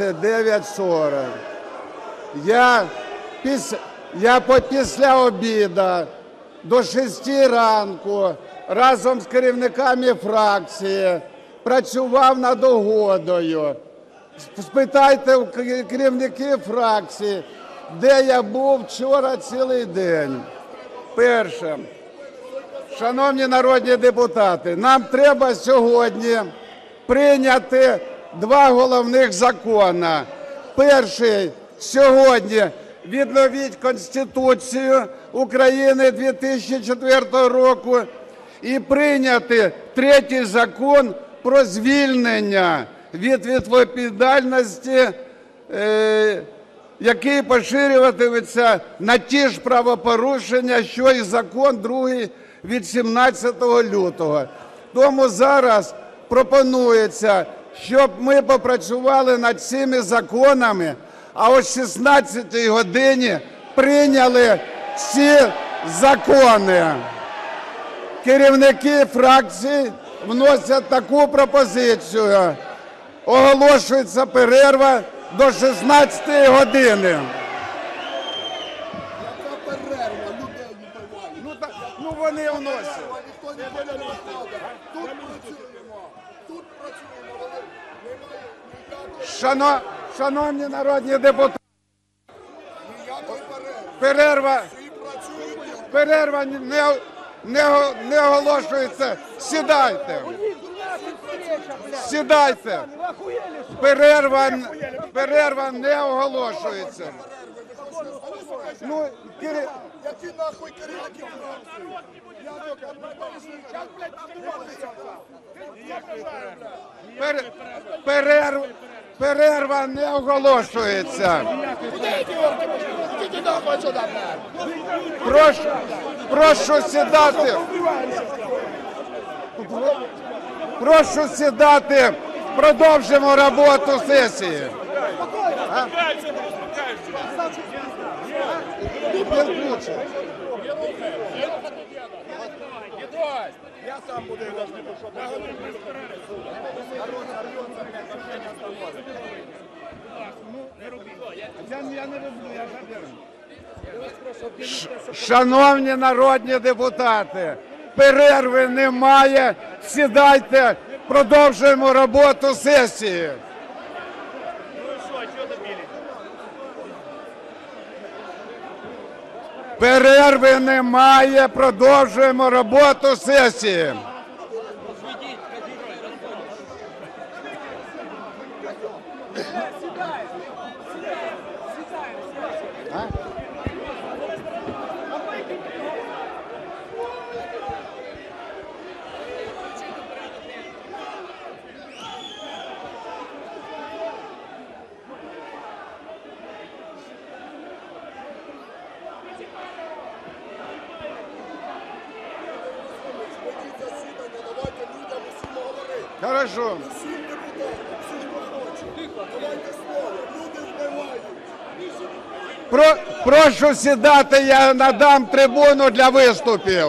9.40. Я, піс... я після обіду до 6 ранку разом з керівниками фракції працював над угодою. Спитайте у керівників фракції, де я був вчора цілий день. Перше. Шановні народні депутати, нам треба сьогодні прийняти два головних закони. Перший сьогодні відновіть Конституцію України 2004 року і прийняти третій закон про звільнення від відповідальності е, який поширюватиметься на ті ж правопорушення, що і закон другий від 17 лютого. Тому зараз пропонується, щоб ми попрацювали над цими законами, а о 16 годині прийняли ці закони. Керівники фракцій вносять таку пропозицію. Оголошується перерва до 16 години. Ну, та- ну вони вносять. Тут працюємо, тут працюємо, але немає ніякої, Шано, шановні народні депутати, ніякої перерви. перерва, Всі працюють, перерва не, не, не оголошується. Сідайте. Сідайте. Перерва, перерва не оголошується. Ну, керів- які нахуй керівники пер- перерва, перерва не оголошується. Прошу, прошу сідати. Прошу сідати. Продовжимо роботу сесії. А? Білкуче. Шановні народні депутати, перерви немає. Сідайте, продовжуємо роботу сесії. Перерви немає, продовжуємо роботу сесії. Хорошо. Давайте слово, люди вбивають. Про, прошу сідати, я надам трибуну для виступів.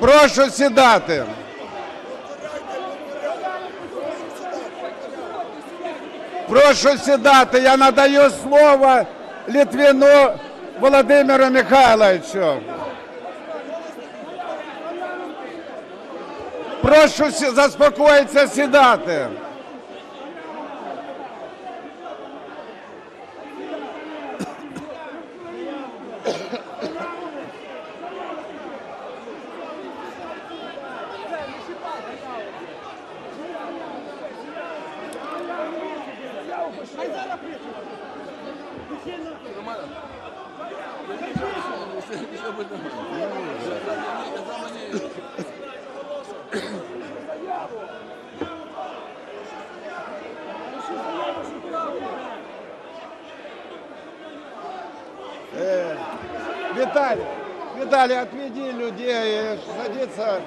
Прошу сідати. Прошу сідати, я надаю слово Літвіну Володимиру Михайловичу. Прошу заспокоїтися сідати. Э, Виталий, Виталий, отведи людей, э, садиться.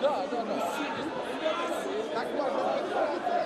Да, да, да. Как можно